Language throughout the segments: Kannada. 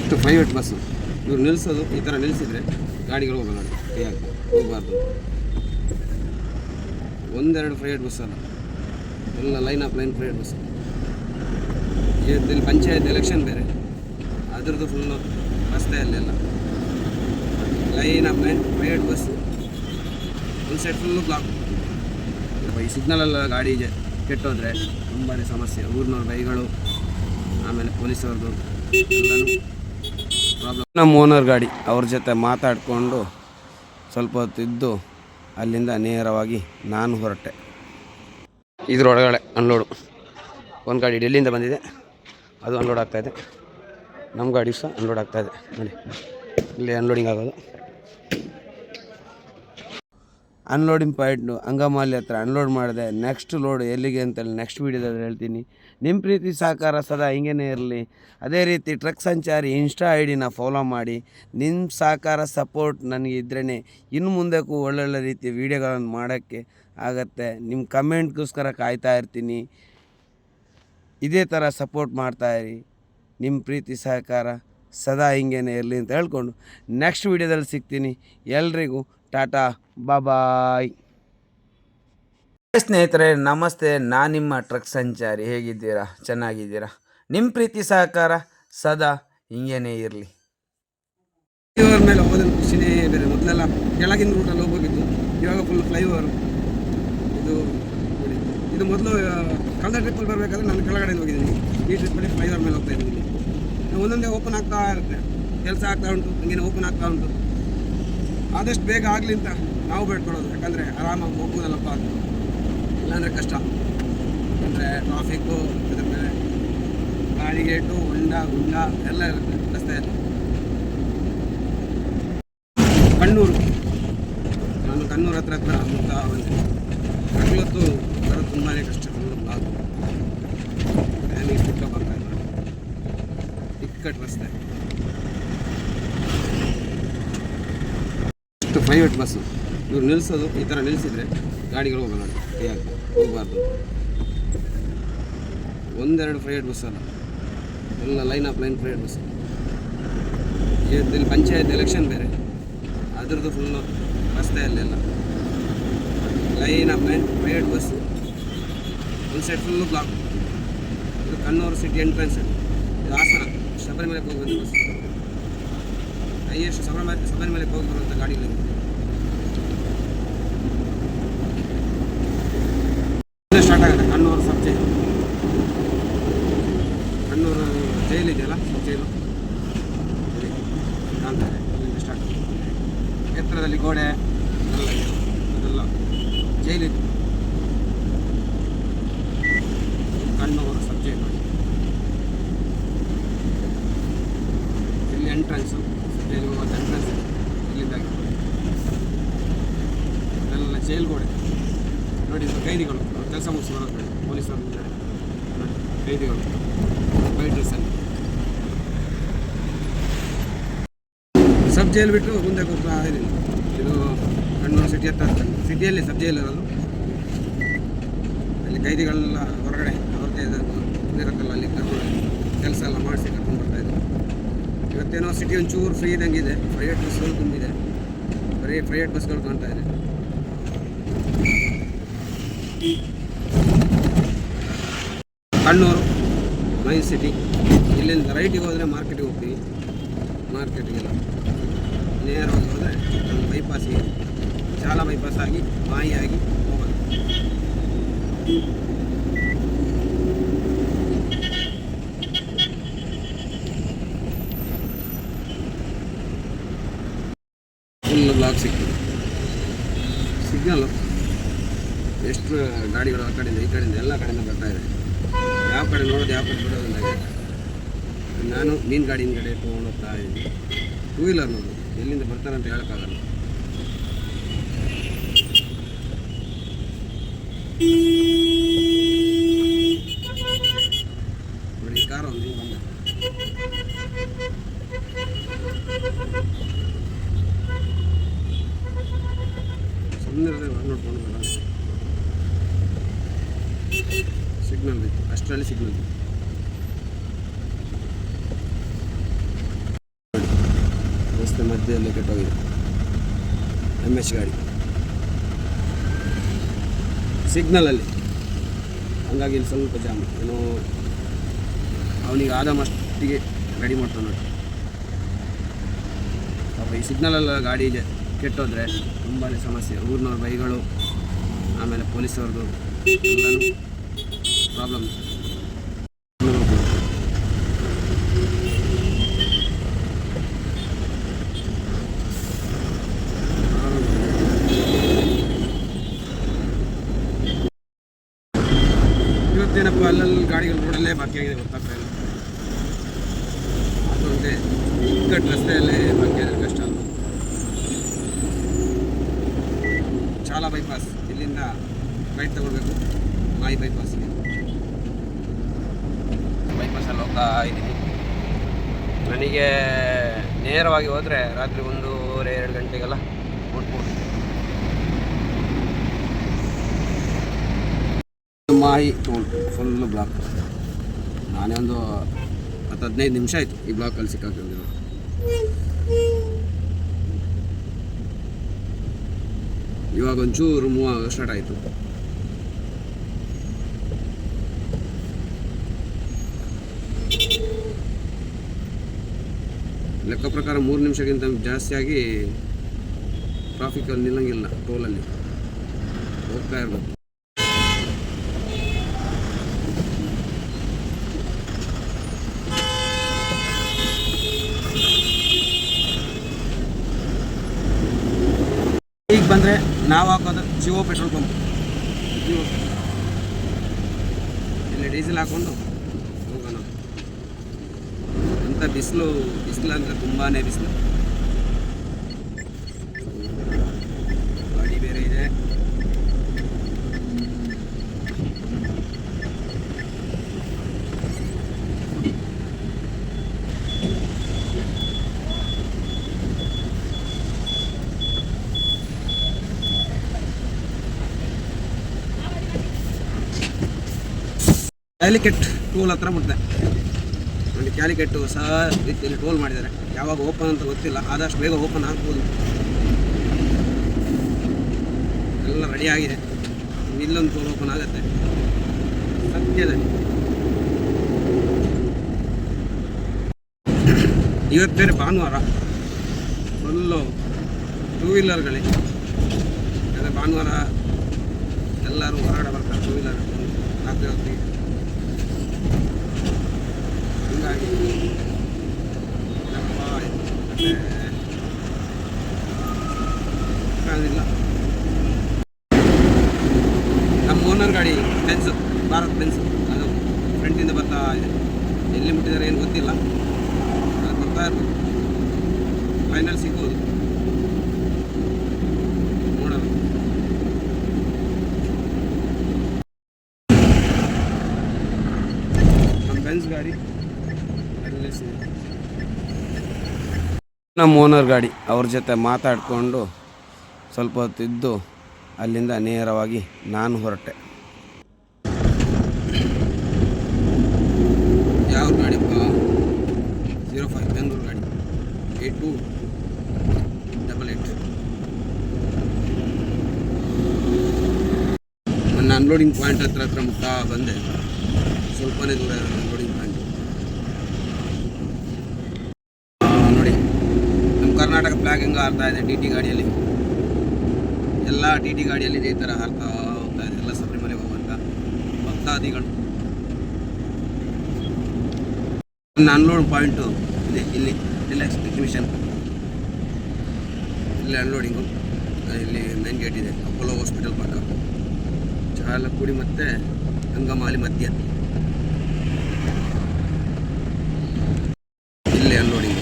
ಇಷ್ಟು ಪ್ರೈವೇಟ್ ಬಸ್ಸು ಇವ್ರು ನಿಲ್ಲಿಸೋದು ಈ ಥರ ನಿಲ್ಲಿಸಿದ್ರೆ ಗಾಡಿಗಳು ಹೋಗಲ್ಲ. ಕೈ ಹಾಕಿ ಹೋಗಬಾರ್ದು. ಒಂದೆರಡು ಪ್ರೈವೇಟ್ ಬಸ್ ಅಲ್ಲ. ಎಲ್ಲ line of line private bus ಇಲ್ಲಿ ಪಂಚಾಯತ್ ಎಲೆಕ್ಷನ್ ಬೇರೆ. ಅದರದ್ದು full ರಸ್ತೆಯಲ್ಲೆಲ್ಲ line of line private bus ಒಂದು ಸೈಡ್ ಫುಲ್ಲು ಬ್ಲಾಕ್ ಈ ಸಿಗ್ನಲೆಲ್ಲ ಗಾಡಿ ಇದೆ. ಕೆಟ್ಟೋದ್ರೆ ತುಂಬಾ ಸಮಸ್ಯೆ. ಊರಿನವ್ರ ಬೈಗಳು, ಆಮೇಲೆ ಪೊಲೀಸವ್ರದ್ದು. ನಮ್ಮ ಓನರ್ ಗಾಡಿ ಅವ್ರ ಜೊತೆ ಮಾತಾಡಿಕೊಂಡು ಸ್ವಲ್ಪ ಹೊತ್ತಿದ್ದು ಅಲ್ಲಿಂದ ನೇರವಾಗಿ ನಾನು ಹೊರಟೆ. ಇದ್ರೊಳಗಡೆ ಅನ್ಲೋಡು ಒಂದು ಗಾಡಿ ಡೆಲ್ಲಿಯಿಂದ ಬಂದಿದೆ. ಅದು ಅನ್ಲೋಡ್ ಆಗ್ತಾಯಿದೆ ನಮ್ಮ ಗಾಡಿ ಸಹ ಅನ್ಲೋಡ್ ಆಗ್ತಾಯಿದೆ ನೋಡಿ, ಇಲ್ಲಿ ಅನ್ಲೋಡಿಂಗ್ ಆಗೋದು. ಅನ್ಲೋಡಿಂಗ್ ಪಾಯಿಂಟ್ನು ಅಂಗಮಾಲಿ ಹತ್ರ ಅನ್ಲೋಡ್ ಮಾಡಿದೆ. ನೆಕ್ಸ್ಟ್ ಲೋಡ್ ಎಲ್ಲಿಗೆ ಅಂತೇಳಿ ನೆಕ್ಸ್ಟ್ ವೀಡಿಯೋದಲ್ಲಿ ಹೇಳ್ತೀನಿ. ನಿಮ್ಮ ಪ್ರೀತಿ ಸಹಕಾರ ಸದಾ ಹಿಂಗೇ ಇರಲಿ. ಅದೇ ರೀತಿ ಟ್ರಕ್ ಸಂಚಾರಿ ಇನ್ಸ್ಟಾ ಐ ಡಿನ ಫಾಲೋ ಮಾಡಿ. ನಿಮ್ಮ ಸಹಕಾರ ಸಪೋರ್ಟ್ ನನಗೆ ಇದ್ರೇ ಇನ್ನು ಮುಂದಕ್ಕೂ ಒಳ್ಳೊಳ್ಳೆ ರೀತಿ ವೀಡಿಯೋಗಳನ್ನು ಮಾಡೋಕ್ಕೆ ಆಗತ್ತೆ. ನಿಮ್ಮ ಕಮೆಂಟ್ಗೋಸ್ಕರ ಕಾಯ್ತಾ ಇರ್ತೀನಿ. ಇದೇ ಥರ ಸಪೋರ್ಟ್ ಮಾಡ್ತಾಯಿರಿ ನಿಮ್ಮ ಪ್ರೀತಿ ಸಹಕಾರ ಸದಾ ಹಿಂಗೇನೆ ಇರಲಿ ಅಂತ ಹೇಳ್ಕೊಂಡು ನೆಕ್ಸ್ಟ್ ವೀಡಿಯೋದಲ್ಲಿ ಸಿಗ್ತೀನಿ. ಎಲ್ರಿಗೂ ಟಾಟಾ ಬಾಬಾಯ್ ಸ್ನೇಹಿತರೆ ನಮಸ್ತೆ. ನಾನು ನಿಮ್ಮ ಟ್ರಕ್ ಸಂಚಾರಿ. ಹೇಗಿದ್ದೀರಾ? ಚೆನ್ನಾಗಿದ್ದೀರಾ? ನಿಮ್ಮ ಪ್ರೀತಿ ಸಹಕಾರ ಸದಾ ಹಿಂಗೇನೆ ಇರಲಿ. ಫ್ಲೈಓವರ್ ಮೇಲೆ ಹೋಗೋದನ್ನು ಖುಷಿನೇ ಬೇರೆ. ಮೊದಲೆಲ್ಲ ಕೆಳಗಿನ ರೂಟಲ್ಲಿ ಹೋಗೋಗಿದ್ದು ಇವಾಗ ಫುಲ್ ಫ್ಲೈಓವರ್ ಇದು ನೋಡಿ. ಇದು ಮೊದಲು ಕಳೆದ ಟ್ರಿಪ್ಪಲ್ಲಿ ಬರಬೇಕಾದ್ರೆ ನಾನು ಕೆಳಗಡೆ ಹೋಗಿದ್ದೀನಿ. ಈ ಟ್ರಿಪ್ಪಲ್ಲಿ ಫ್ಲೈಓವರ್ ಮೇಲೆ ಹೋಗ್ತಾ ಇದ್ದೀನಿ. ಒಂದೊಂದೇ ಓಪನ್ ಆಗ್ತಾ ಇರುತ್ತೆ. ಕೆಲಸ ಆಗ್ತಾ ಉಂಟು ಹಂಗೇನೆ ಓಪನ್ ಆಗ್ತಾ ಉಂಟು. ಆದಷ್ಟು ಬೇಗ ಆಗಲಿ ಅಂತ ನಾವು ಬೇಡ್ಕೊಳ್ಳೋದು. ಯಾಕಂದರೆ ಆರಾಮಾಗಿ ಹೋಗ್ಬೋದಲ್ಲಪ್ಪ ಅಂತ. ಇಲ್ಲಾಂದರೆ ಕಷ್ಟ. ಅಂದರೆ ಟ್ರಾಫಿಕ್ಕು ಅದ್ರ ಮೇಲೆ ಗಾಡಿ ಗೇಟು ಹೊಂಡ ಗುಂಡ ಎಲ್ಲ ಇರುತ್ತೆ. ರಸ್ತೆಯಲ್ಲಿ ಕಣ್ಣೂರು. ನಾನು ಕಣ್ಣೂರು ಹತ್ರ ಹತ್ರ ಹೋಗ್ತಾ ಬಂದಿದ್ದೆ ಕಣ್ಣತ್ತು ಬರೋದು ತುಂಬಾ ಕಷ್ಟ. ಫ್ಯಾಮಿಲಿ ಪುಟ್ಟ ಬರ್ತಾ ಇಲ್ಲ. ರಸ್ತೆ. ಪ್ರೈವೇಟ್ ಬಸ್ಸು ಇವ್ರು ನಿಲ್ಲಿಸೋದು ಈ ಥರ ನಿಲ್ಲಿಸಿದ್ರೆ ಗಾಡಿಗಳು ಹೋಗಲ್ಲ ನೋಡಿ ಹೋಗಬಾರ್ದು. ಒಂದೆರಡು ಪ್ರೈವೇಟ್ ಬಸ್ ಅಲ್ಲ. ಎಲ್ಲ line of line private bus ಇಲ್ಲಿ ಪಂಚಾಯತ್ ಎಲೆಕ್ಷನ್ ಬೇರೆ. ಅದ್ರದ್ದು full ರಸ್ತೆಯಲ್ಲೆಲ್ಲ line of line private bus ಒಂದು ಸೈಡ್ ಫುಲ್ಲು ಬ್ಲಾಕ್ ಇದು ಕಣ್ಣೂರು ಸಿಟಿ ಎಂಟ್ರೆನ್ಸ್ ಇದು ಹಾಸನ, ಶಬರಿಮಲೆಗೆ ಹೋಗುವಂಥ ಬಸ್ ಹೈಯೆಸ್ಟ್ ಶಬರಿಮಲೆ ಶಬರಿಮಲೆಗೆ ಹೋಗಿ ಬರುವಂಥ ಗಾಡಿಗಳಿವೆ ಸ್ಟಾರ್ಟ್ ಆಗುತ್ತೆ. Kannur sub jail Kannur jail ಇದೆಯಲ್ಲ ಸಬ್ ಜೈಲು ಇಲ್ಲಿ ಕಾಣ್ತಾರೆ ಅಲ್ಲಿಂದ ಸ್ಟಾರ್ಟ್ ಎತ್ತರದಲ್ಲಿ ಗೋಡೆ, ಅದೆಲ್ಲ ಜೈಲಿದೆ ಕಣ್ಣೂರು ಸಬ್ ಜೈಲು ಇಲ್ಲಿ ಎಂಟ್ರೆನ್ಸು ಸಬ್ ಜೈಲು ಎಂಟ್ರೆನ್ಸ್ ಇಲ್ಲಿಂದಾಗಿ ಅದೆಲ್ಲ ಜೈಲು ಗೋಡೆ. ನೋಡಿ ಕೈದಿಗಳು. ಕೆಲಸ ಮುಗಿಸಿ ಬರೋದು ಪೊಲೀಸರು ಕೈದಿಗಳು ವೈಟ್ ಡ್ರೆಸ್ಸಲ್ಲಿ ಸಬ್ ಜೈಲ್ ಬಿಟ್ಟು ಮುಂದೆ ಹೋಗ್ತಾ ಇದ್ದೀನಿ ಇದು ಕಣ್ಣೂರು ಸಿಟಿ ಹತ್ರ ಸಿಟಿಯಲ್ಲಿ ಸಬ್ ಜೈಲ್ ಇರೋದು. ಅಲ್ಲಿ ಕೈದಿಗಳೆಲ್ಲ ಹೊರಗಡೆ, ಅವ್ರದ್ದೇ ಇದಿರುತ್ತಲ್ಲ ಅಲ್ಲಿ ಕರ್ಕೊಂಡು ಕೆಲಸ ಎಲ್ಲ ಮಾಡಿಸಿ ಕರ್ಕೊಂಡು ಬರ್ತಾ ಇದ್ದಾರೆ ಇವತ್ತೇನೋ ಸಿಟಿ ಒಂಚೂರು ಫ್ರೀ ಇದ್ದಂಗೆ ಇದೆ. ಪ್ರೈವೇಟ್ ಬಸ್ಗಳು ತುಂಬಿದೆ. ಬರೀ ಪ್ರೈವೇಟ್ ಬಸ್ಗಳು ಕಾಣ್ತಾ ಇದೆ. ಕಣ್ಣೂರು ಮೈನ್ ಸಿಟಿ ಇಲ್ಲಿಂದ ರೈಟಿಗೆ ಹೋದರೆ ಮಾರ್ಕೆಟಿಗೆ ಹೋಗ್ತೀವಿ. ಮಾರ್ಕೆಟಿಗೆಲ್ಲ ನೇರವಾಗಿ ಹೋದರೆ ನಮ್ಮ ಬೈಪಾಸಿಗೆ ಶಾಲಾ ಬೈಪಾಸ್ ಆಗಿ ಮಾಯಿಯಾಗಿ ಹೋಗೋದು. ಫುಲ್ ಬ್ಲಾಕ್ ಸಿಗ್ತದೆ ಸಿಗ್ನಲ್ಲು ಎಷ್ಟು ಗಾಡಿಗಳು ಆ ಕಡೆಯಿಂದ ಈ ಕಡೆಯಿಂದ ಎಲ್ಲ ಕಡೆಯಿಂದ ಬರ್ತಾ ಇದೆ. ಕಡೆ ನೋಡೋದು ಯಾವ ಕಡೆ ಬಿಡೋದಿಲ್ಲ. ನಾನು ಮೀನು ಗಾಡಿ ಹಿಂದ್ಗಡೆ ತೊಗೊಂಡು ಹೋಗ್ತಾ ಇದ್ದೀನಿ ಟೂ ವೀಲರ್ ನೋಡು, ಎಲ್ಲಿಂದ ಬರ್ತಾರೆ ಅಂತ ಹೇಳೋಕ್ಕಾಗಲ್ಲ ಕಾರ್ ಒಂದು ಹಿಂಗೆ ಬಂದ ಸುಮ್ಮನೆ ನೋಡ್ಕೊಂಡು ಬರೋಣ ಇತ್ತು ರಸ್ತೆ ಮಧ್ಯದಲ್ಲಿ ಕೆಟ್ಟೋಗಿದೆ. ಎಂ ಎಚ್ ಗಾಡಿ. ಸಿಗ್ನಲಲ್ಲಿ ಹಂಗಾಗಿ ಇಲ್ಲಿ ಸ್ವಲ್ಪ ಜಾಮ್ ಏನೋ ಅವನಿಗೆ ಆದ ಮಟ್ಟಿಗೆ ರೆಡಿ ಮಾಡ್ತಾನೆ ನೋಡಿ. ಪಾಪ ಈ ಸಿಗ್ನಲಲ್ಲ ಗಾಡಿ ಇದೆ. ಕೆಟ್ಟೋದ್ರೆ ತುಂಬಾ ಸಮಸ್ಯೆ. ಊರಿನವ್ರ ಬೈಗಳು, ಆಮೇಲೆ ಪೊಲೀಸವ್ರದ್ದು ಪ್ರಾಬ್ಲಮ್ ಬಾಕಿ ಆಗಿದೆ ಗೊತ್ತಾಗ್ತಾ ಇಲ್ಲ. ಅದೊಂದೇ ಇಕ್ಕಟ್ಟು ರಸ್ತೆಯಲ್ಲೇ ಬಾಕಿ ಆದ್ರೆ ಕಷ್ಟ ಅಲ್ಲ ಚಾಲ ಬೈಪಾಸ್ ಇಲ್ಲಿಂದ ರೈಟ್ ತಗೊಳ್ಬೇಕು. ಮಾಯಿ ಬೈಪಾಸ್ಗೆ ಬೈಪಾಸಲ್ಲಿ ಹೋಗ್ತಾ ಇದ್ದೀನಿ. ನನಗೆ ನೇರವಾಗಿ ಹೋದರೆ ರಾತ್ರಿ ಒಂದೂವರೆ ಎರಡು ಗಂಟೆಗೆಲ್ಲ ಮುಟ್ಬೋದು ಮಾಯಿ ಟೋಲ್ ಫುಲ್ಲು ಬ್ಲಾಕ್. ನಾನೇ ಒಂದು ಹತ್ತು ಹದಿನೈದು ನಿಮಿಷ ಆಯಿತು ಈ ಬ್ಲಾಕಲ್ಲಿ ಸಿಕ್ಕಾಕೊಂಡಿರೋ ಇವಾಗ ಒಂಚೂರು ಮೂವ್ ಸ್ಟಾರ್ಟ್ ಆಯಿತು. ಲೆಕ್ಕ ಪ್ರಕಾರ ಮೂರು ನಿಮಿಷಕ್ಕಿಂತ ಜಾಸ್ತಿಯಾಗಿ ಟ್ರಾಫಿಕ್ ಅಲ್ಲಿ ನಿಲ್ಲಂಗಿಲ್ಲ ಟೋಲಲ್ಲಿ ಹೋಗ್ತಾ ಇರ್ಬೇಕು. ನಾವು ಹಾಕೋದು ಜಿಯೋ ಪೆಟ್ರೋಲ್ ಪಂಪ್ ಇಲ್ಲಿ ಡೀಸೆಲ್ ಹಾಕ್ಕೊಂಡು ಹೋಗೋಣ. ಅಂತ ಬಿಸಿಲು ಬಿಸಿಲು ಅಂದರೆ ತುಂಬಾ ಬಿಸಿಲು ಗಾಡಿ ಬೇರೆ ಇದೆ ಕ್ಯಾಲಿಕೆಟ್ ಟೋಲ್ ಹತ್ರ ಮುಟ್ಟಿದೆ ನೋಡಿ ಕ್ಯಾಲಿಕೆಟ್ಟು ಹೊಸ ರೀತಿಯಲ್ಲಿ ಟೋಲ್ ಮಾಡಿದ್ದಾರೆ. ಯಾವಾಗ ಓಪನ್ ಅಂತ ಗೊತ್ತಿಲ್ಲ. ಆದಷ್ಟು ಬೇಗ ಓಪನ್ ಆಗ್ಬೋದು. ಎಲ್ಲ ರೆಡಿ ಆಗಿದೆ. ಇಲ್ಲೊಂದು ಟೋಲ್ ಓಪನ್ ಆಗುತ್ತೆ. ಸದ್ಯದಲ್ಲಿ ಇವತ್ತು ಬೇರೆ ಭಾನುವಾರ? ಫುಲ್ಲು ಟೂ ವೀಲರ್ಗಳೇ ಯಾಕಂದರೆ ಭಾನುವಾರ ಎಲ್ಲರೂ ಹೊರಗಡೆ ಬರ್ತಾರೆ ಟೂ ವೀಲರ್ ರಾತ್ರಿ ಹೊತ್ತಿಗೆ. ಹಂಗಾಗಿ ಯಪ್ಪ, ಮತ್ತೆ ಕಾಣಿಲ್ಲ ನಮ್ಮ ಓನರ್ ಗಾಡಿ ಬೆನ್ಸ್ ಭಾರತ್ ಬೆನ್ಸ್ ಅದು ಫ್ರಂಟಿಂದ ಬರ್ತಾ ಇದೆ ಎಲ್ಲಿ ಮುಟ್ಟಿದ್ದಾರೆ ಏನು ಗೊತ್ತಿಲ್ಲ ಅದು ಬರ್ತಾ ಇರ್ಬೋದು ಫೈನಲ್ ಸಿಗ್ಬೋದು ನೋಡೋಣ ನಮ್ಮ ಬೆನ್ಸ್ ಗಾಡಿ ನಮ್ಮ ಓನರ್ ಗಾಡಿ ಅವ್ರ ಜೊತೆ ಮಾತಾಡಿಕೊಂಡು ಸ್ವಲ್ಪ ಹೊತ್ತಿದ್ದು ಅಲ್ಲಿಂದ ನೇರವಾಗಿ ನಾನು ಹೊರಟೆ. ಯಾವ ಗಾಡಿಪ್ಪ? ಜೀರೋ ಫೈವ್ ಬೆಂಗಳೂರು ಗಾಡಿ. ಏಟ್ ಟು ಡಬಲ್ ಏಟ್ ನನ್ನ ಅನ್ಲೋಡಿಂಗ್ ಪಾಯಿಂಟ್ ಹತ್ರ ಹತ್ರ ಮುಟ್ಟ ಬಂದೆ. ಸ್ವಲ್ಪನೇ ದೂರ ಇರೋದು ಅನ್ಲೋಡಿಂಗ್ ಪಾಯಿಂಟ್ ನೋಡಿ ನಮ್ಮ ಕರ್ನಾಟಕ ಫ್ಲಾಗ್ ಹೆಂಗೆ ಹಾರ್ತಾ ಇದೆ ಟಿ ಟಿ ಗಾಡಿಯಲ್ಲಿ. ಎಲ್ಲ ಟಿ ಟಿ ಗಾಡಿಯಲ್ಲಿ ಇದೇ ಥರ ಹಾರ್ತಾ ಹೋಗ್ತಾ ಇದೆ ಎಲ್ಲ ಶಬರಿಮಲೆಗೆ ಹೋಗುವಂಥ ಭಕ್ತಾದಿಗಳು. ಅನ್ಲೋಡ್ ಪಾಯಿಂಟು ಇದೆ, ಇಲ್ಲಿ ರಿಲ್ಯಾಕ್ಸ್ ಎಕ್ಸಿಬಿಷನ್ ಇಲ್ಲಿ ಅನ್ಲೋಡಿಂಗು ಇಲ್ಲಿ ಮೇನ್ ಗೇಟ್ ಇದೆ ಅಪೋಲೋ ಹಾಸ್ಪಿಟಲ್ ಪಕ್ಕ. ಚಾಲಕ್ಕುಡಿ ಮತ್ತು ಗಂಗಮಾಲಿ ಮಧ್ಯ. ಇಲ್ಲಿ ಅನ್ಲೋಡಿಂಗ್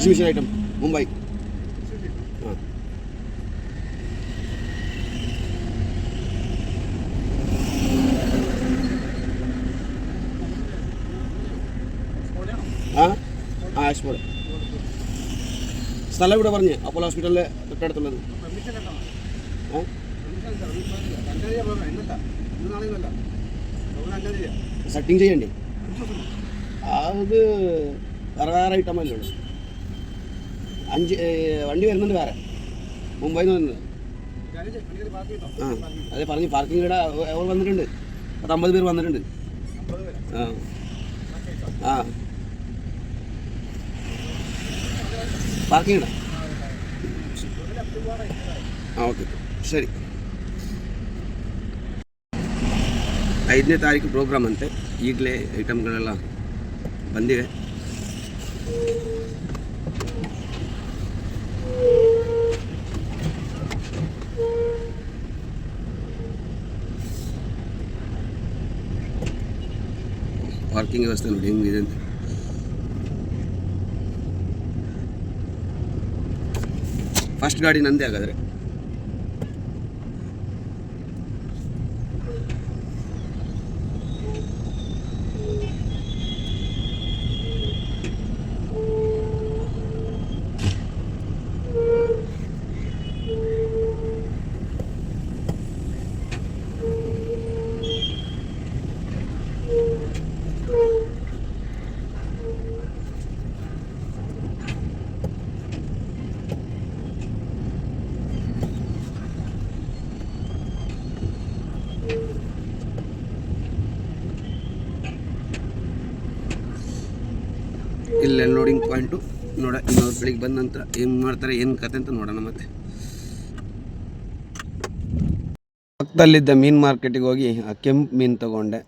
എക്സിബിഷൻ ഐറ്റം മുംബൈ ആ. ആ സ്ഥലം ഇവിടെ പറഞ്ഞ് അപ്പോൾ ഹോസ്പിറ്റലിലെ തൊട്ടടുത്തുള്ളത്. സെറ്റിങ് ചെയ്യണ്ടേ? അത് വേറെ വേറെ ഐറ്റം അല്ലേ ഉള്ളൂ. അഞ്ച് ഏ, വണ്ടി വരുന്നുണ്ട് വേറെ മുംബൈയിൽ നിന്ന് വരുന്നത് ആ അതെ പറഞ്ഞു പാർക്കിംഗ് ഇവിടെ അവൾ വന്നിട്ടുണ്ട് പത്തമ്പത് പേര് വന്നിട്ടുണ്ട് ആ ആ ಪಾರ್ಕಿಂಗ್ ಇಡ ಹಾಂ ಓಕೆ ಸರಿ ಐದನೇ ತಾರೀಕು ಪ್ರೋಗ್ರಾಮ್ ಅಂತೆ ಈಗಲೇ ಐಟಮ್ಗಳೆಲ್ಲ ಬಂದಿವೆ ಪಾರ್ಕಿಂಗ್ ವ್ಯವಸ್ಥೆ ನೋಡಿ ಹೆಂಗಿದೆ ಅಂತ. ಫಸ್ಟ್ ಗಾಡಿ ನಂದೇ ಹಾಗಾದ್ರೆ. ಇಲ್ಲ ಲೋಡಿಂಗ್ ಪಾಯಿಂಟು ನೋಡ, ಇನ್ನೊಂದು ಬೆಳಿಗ್ಗೆ ಬಂದ ನಂತರ ಏನು ಮಾಡ್ತಾರೆ, ಏನು ಕತೆ ಅಂತ ನೋಡೋಣ ಮತ್ತೆ. ಪಕ್ಕದಲ್ಲಿದ್ದ ಮೀನು ಮಾರ್ಕೆಟಿಗೆ ಹೋಗಿ ಆ ಕೆಂಪು ಮೀನು ತೊಗೊಂಡೆ.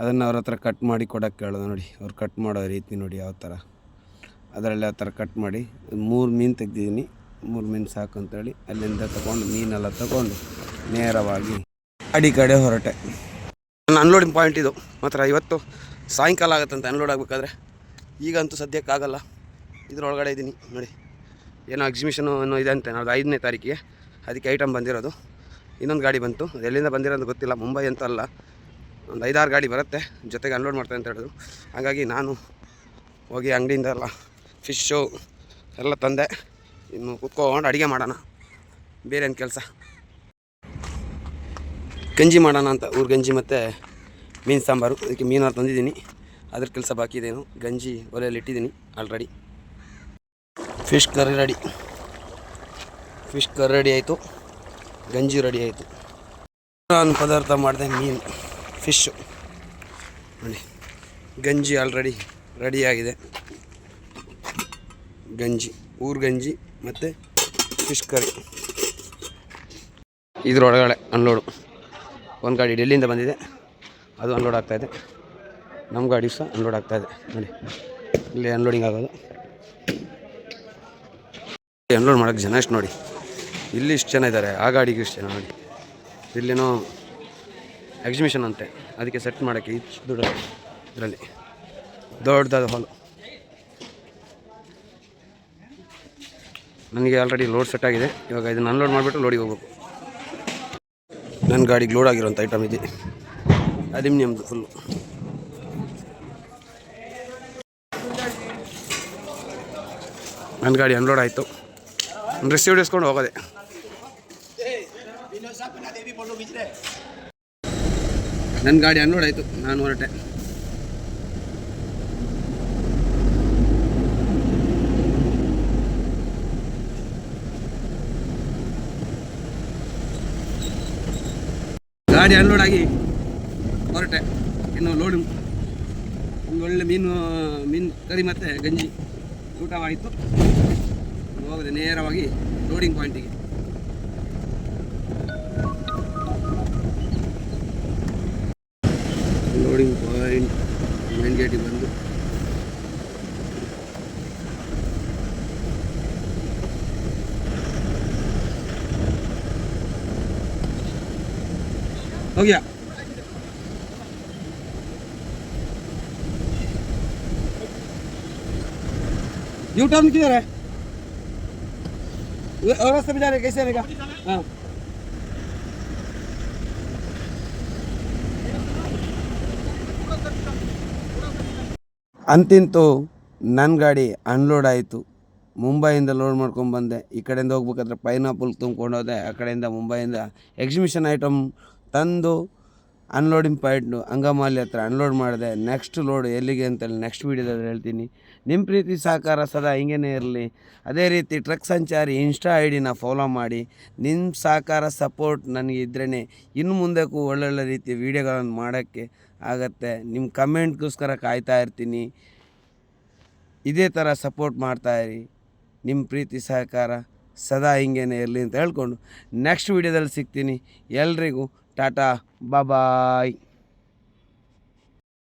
ಅದನ್ನು ಅವ್ರ ಹತ್ರ ಕಟ್ ಮಾಡಿ ಕೊಡೋಕ್ಕೆ ಕೇಳೋದು ನೋಡಿ. ಅವ್ರು ಕಟ್ ಮಾಡೋ ರೀತಿ ನೋಡಿ ಯಾವ ಥರ ಅದರಲ್ಲಿ ಆ ಥರ ಕಟ್ ಮಾಡಿ, ಮೂರು ಮೀನು ತೆಗ್ದಿದ್ದೀನಿ. ಮೂರು ಮೀನು ಸಾಕು ಅಂತೇಳಿ ಅಲ್ಲಿಂದ ತಗೊಂಡು ಮೀನೆಲ್ಲ ತಗೊಂಡು ನೇರವಾಗಿ ಅಡಿ ಕಡೆ ಹೊರಟೆ. ನನ್ನ ಅನ್ಲೋಡಿಂಗ್ ಪಾಯಿಂಟ್ ಇದು. ಮಾತ್ರ ಇವತ್ತು ಸಾಯಂಕಾಲ ಆಗುತ್ತಂತೆ ಅನ್ಲೋಡ್ ಆಗಬೇಕಾದ್ರೆ. ಈಗಂತೂ ಸದ್ಯಕ್ಕಾಗಲ್ಲ. ಇದ್ರೊಳಗಡೆ ಇದ್ದೀನಿ ನೋಡಿ. ಏನೋ ಎಕ್ಸಿಬಿಷನು ಅನ್ನೋ ಇದೆ ಅಂತೆ ನಾಳೆ ಐದನೇ ತಾರೀಕಿಗೆ. ಅದಕ್ಕೆ ಐಟಮ್ ಬಂದಿರೋದು. ಇನ್ನೊಂದು ಗಾಡಿ ಬಂತು. ಅದು ಎಲ್ಲಿಂದ ಬಂದಿರೋದು ಗೊತ್ತಿಲ್ಲ, ಮುಂಬೈ ಅಂತ ಅಲ್ಲ. ಒಂದು ಐದಾರು ಗಾಡಿ ಬರುತ್ತೆ, ಜೊತೆಗೆ ಅನ್ಲೋಡ್ ಮಾಡ್ತಾರೆ ಅಂತ ಹೇಳಿದ್ರು. ಹಾಗಾಗಿ ನಾನು ಹೋಗಿ ಅಂಗಡಿಯಿಂದ ಎಲ್ಲ ಫಿಶ್ಶು ಎಲ್ಲ ತಂದೆ. ಇನ್ನು ಕುತ್ಕೊಂಡು ಅಡುಗೆ ಮಾಡೋಣ. ಬೇರೆ ಏನು ಕೆಲಸ? ಗಂಜಿ ಮಾಡೋಣ ಅಂತ, ಊರು ಗಂಜಿ ಮತ್ತು ಮೀನು ಸಾಂಬಾರು. ಅದಕ್ಕೆ ಮೀನಾರು ತಂದಿದ್ದೀನಿ. ಅದ್ರ ಕೆಲಸ ಬಾಕಿ ಇದೇನು ಗಂಜಿ ಒಲೆಯಲ್ಲಿ ಇಟ್ಟಿದ್ದೀನಿ already fish curry ready fish curry ready ಆಯಿತು. ಗಂಜಿ ರೆಡಿ ಆಯಿತು. ನಾನು ಪದಾರ್ಥ ಮಾಡಿದೆ ಮೀನು ಫಿಶ್ಶು ನೋಡಿ, ಗಂಜಿ ಆಲ್ರೆಡಿ ರೆಡಿಯಾಗಿದೆ ಗಂಜಿ, ಊರು ಗಂಜಿ ಮತ್ತು ಫಿಶ್ ಕರಿ ಇದ್ರೊಳಗಡೆ ಅನ್ಲೋಡು ಒಂದು ಗಾಡಿ ಡೆಲ್ಲಿಯಿಂದ ಬಂದಿದೆ. ಅದು ಅನ್ಲೋಡ್ ಆಗ್ತಾಯಿದೆ ನಮ್ಮ ಗಾಡಿ ಸಹ ಅನ್ಲೋಡ್ ಆಗ್ತಾಯಿದೆ ನೋಡಿ, ಇಲ್ಲಿ ಅನ್ಲೋಡಿಂಗ್ ಆಗೋದು. ಅನ್ಲೋಡ್ ಮಾಡೋಕ್ಕೆ ಜನ ಎಷ್ಟು ನೋಡಿ. ಇಲ್ಲಿ ಇಷ್ಟು ಜನ ಇದ್ದಾರೆ ಆ ಗಾಡಿಗೆ ಇಷ್ಟು ಜನ ನೋಡಿ. ಇಲ್ಲೇನೋ ಎಕ್ಸಿಬಿಷನ್ ಅಂತೆ. ಅದಕ್ಕೆ ಸೆಟ್ ಮಾಡೋಕ್ಕೆ ಇಷ್ಟು ದೊಡ್ಡ ಇದರಲ್ಲಿ. ದೊಡ್ಡದಾದ ಹಾಲು ನನಗೆ ಆಲ್ರೆಡಿ ಲೋಡ್ ಸೆಟ್ ಆಗಿದೆ. ಇವಾಗ ಇದನ್ನು ಅನ್ಲೋಡ್ ಮಾಡಿಬಿಟ್ಟು ಲೋಡಿಗೆ ಹೋಗ್ಬೇಕು. ನನ್ನ ಗಾಡಿಗೆ ಲೋಡ್ ಆಗಿರೋಂಥ ಐಟಮ್ ಇದೆ. ಅಲ್ಯೂಮಿನಿಯಮ್ದು ಫುಲ್ಲು ನನ್ನ ಗಾಡಿ ಅನ್ಲೋಡ್ ಆಯಿತು. ರಿಸೀವ್ ಇಸ್ಕೊಂಡು ಹೋಗೋದೆ. ನನ್ನ ಗಾಡಿ ಅನ್ಲೋಡ್ ಆಯಿತು. ನಾನು ಹೊರಟೆ. ಗಾಡಿ ಅನ್ಲೋಡ್ ಆಗಿ ಹೊರಟೆ. ಇನ್ನು ಲೋಡು ಒಂದು ಒಳ್ಳೆ ಮೀನು ಮೀನು ಕರಿ ಮತ್ತೆ ಗಂಜಿ. ಊಟವಾಯಿತು. ಹೋಗದೆ ನೇರವಾಗಿ ಲೋಡಿಂಗ್ ಪಾಯಿಂಟಿಗೆ ಲೋಡಿಂಗ್ ಪಾಯಿಂಟ್ ಮೇನ್ ಗೇಟಿಗೆ ಬಂದು. ಹೋಗ್ಯಾ? यू टर्न किधर है वो- और रास्ते में जा रहे हैं, कैसे रहेगा हाँ ಅಂತಿಂತೂ ನನ್ನ ಗಾಡಿ ಅನ್ಲೋಡ್ ಆಯಿತು ಮುಂಬೈಯಿಂದ ಲೋಡ್ ಮಾಡ್ಕೊಂಡು ಬಂದೆ ಈ ಕಡೆಯಿಂದ ಹೋಗ್ಬೇಕಾದ್ರೆ ಪೈನಾಪಲ್ ತುಂಬ್ಕೊಂಡು ಹೋದೆ ಆ ಕಡೆಯಿಂದ ಮುಂಬೈಯಿಂದ ಎಕ್ಸಿಬಿಷನ್ ಐಟಮ್ ತಂದು ಅನ್ಲೋಡಿಂಗ್ ಪಾಯಿಂಟ್ನು ಅಂಗಮಾಲಿ ಹತ್ರ ಅನ್ಲೋಡ್ ಮಾಡಿದೆ. ನೆಕ್ಸ್ಟ್ ಲೋಡ್ ಎಲ್ಲಿಗೆ ಅಂತೇಳಿ ನೆಕ್ಸ್ಟ್ ವೀಡಿಯೋದಲ್ಲಿ ಹೇಳ್ತೀನಿ. ನಿಮ್ಮ ಪ್ರೀತಿ ಸಹಕಾರ ಸದಾ ಹಿಂಗೇ ಇರಲಿ. ಅದೇ ರೀತಿ ಟ್ರಕ್ ಸಂಚಾರಿ ಇನ್ಸ್ಟಾ ಐ ಡಿನ ಫಾಲೋ ಮಾಡಿ. ನಿಮ್ಮ ಸಹಕಾರ ಸಪೋರ್ಟ್ ನನಗೆ ಇದ್ರೇ ಇನ್ನು ಮುಂದಕ್ಕೂ ಒಳ್ಳೊಳ್ಳೆ ರೀತಿ ವೀಡಿಯೋಗಳನ್ನು ಮಾಡೋಕ್ಕೆ ಆಗತ್ತೆ. ನಿಮ್ಮ ಕಮೆಂಟ್ಗೋಸ್ಕರ ಕಾಯ್ತಾ ಇರ್ತೀನಿ. ಇದೇ ಥರ ಸಪೋರ್ಟ್ ಮಾಡ್ತಾಯಿರಿ ನಿಮ್ಮ ಪ್ರೀತಿ ಸಹಕಾರ ಸದಾ ಹಿಂಗೇನೆ ಇರಲಿ ಅಂತ ಹೇಳ್ಕೊಂಡು ನೆಕ್ಸ್ಟ್ ವೀಡಿಯೋದಲ್ಲಿ ಸಿಗ್ತೀನಿ. ಎಲ್ರಿಗೂ ಟಾಟಾ ಬಾಯ್